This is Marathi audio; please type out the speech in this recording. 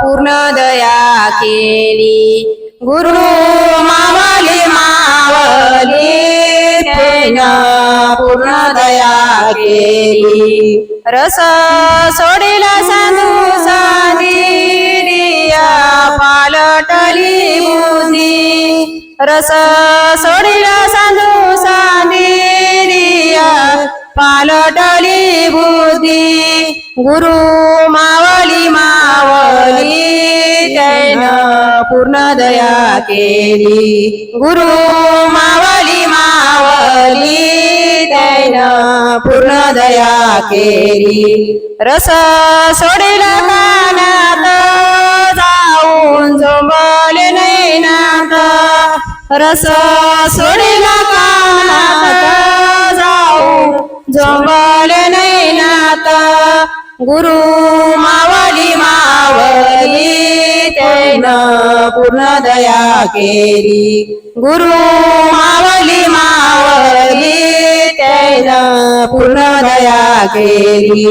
पूर्ण दया केली. गुरु मावली मावली त्यानं पूर्ण दया केली. रस सोडिला सांधू सांदिरिया पालटली बुद्धी रस सोडिला सांधू सांदिरिया पालटली बुद्धी गुरु मा पूर्ण दया केली. गुरु मावली मावली त्यानं पूर्ण दया केली. रस सोडिला कानात जाऊन झोंबले नाही नात. रस सोडिला कानात जाऊन झोंबले नाही नात. गुरु मावली मावली पूर्ण दया केली गुरु मावली मावली त्यानं पूर्ण दया केली